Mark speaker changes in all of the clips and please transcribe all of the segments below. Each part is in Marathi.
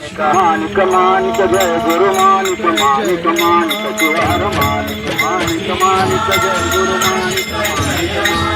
Speaker 1: मानिक मानिक जय गुरु मानिक मानिक मानिक शिवार मानिक मानिक मानिक जय गुरु मानिक मानिक।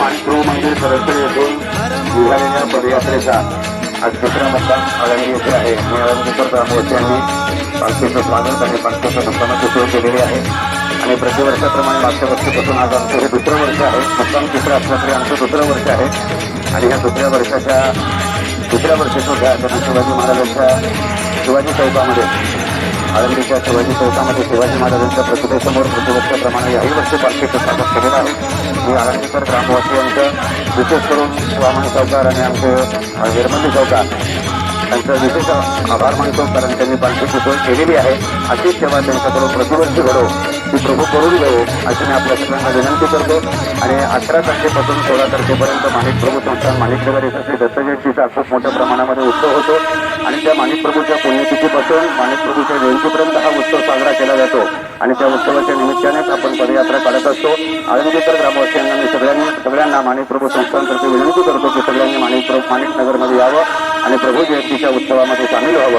Speaker 2: माणिक
Speaker 1: मंदिर सरस्वती येथून निघालेल्या पदयात्रेचा आज दुसरा मतदान आळंदी येथे आहे आणि आळंदीकर यांनी पालखीचं स्वागत आणि पालखीचं मुक्कामाची सोय केलेली आहे. आणि प्रतिवर्षाप्रमाणे मागच्या वर्षीपासून आज आमचं हे दुसरं वर्ष आहे. मुक्काम तिसरं असलं तरी आमचं दुसरं वर्ष आहे. आणि ह्या दुसऱ्या वर्षाच्या दुसऱ्या वर्षी सुद्धा त्यांनी शिवाजी महाराजांच्या शिवाजी चौकामध्ये आळंदीच्या शिवाजी चौकामध्ये शिवाजी महाराजांच्या प्रतिमेसमोर प्रतिवर्षाप्रमाणे याही वर्षी पालखीचं स्वागत केलेलं आहे. मी आळंदीकर ग्रामवासियांचं विशेष करून वामन चौकार आणि आमचे अ, निर्मली चौकार त्यांचा विशेष आभार मानतो कारण त्यांनी पालखीची सोय केलेली आहे. अशीच सेवा त्यांच्याकडून प्रतिवर्षी घडो ती प्रभू करून घेऊ हो, अशी मी आपल्या सगळ्यांना विनंती करतो. आणि अठरा तारखेपासून सोळा तारखेपर्यंत माणिक प्रभू संस्थान माणिकनगर येथे श्री दत्तजयंतीचा खूप मोठ्या प्रमाणामध्ये उत्सव होतो. आणि त्या माणिक प्रभूच्या पुण्यतिथीपासून माणिक प्रभूच्या जयंतीपर्यंत हा उत्सव साजरा केला जातो. आणि त्या उत्सवाच्या निमित्तानेच आपण पदयात्रा काढत असतो. आळंदीकर ग्रामवासियांना मी सगळ्यांनी सगळ्यांना माणिक प्रभू संस्थांतर्फे विनंती करतो की सगळ्यांनी माणिक प्रभू माणिक नगरमध्ये यावं आणि प्रभू जयंतीच्या उत्सवामध्ये सामील व्हावं.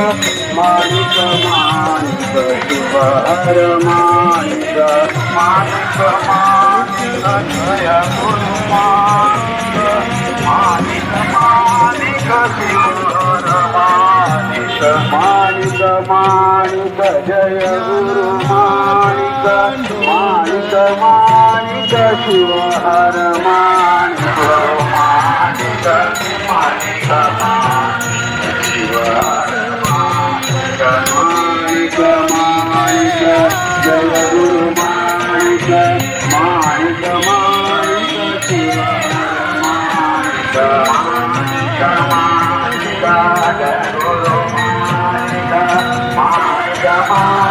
Speaker 2: मालिक माणिक
Speaker 3: शिवहर मालिक मालिक मालिक अजय गुरु मालिक मालिक माणिक शिवहर मालिक मालिक मालिक जय गुरु मालिक मालिक माणिक शिवहर मालिक मालिक मालिक माणिक जय गुरु माणिक माणिक माणिक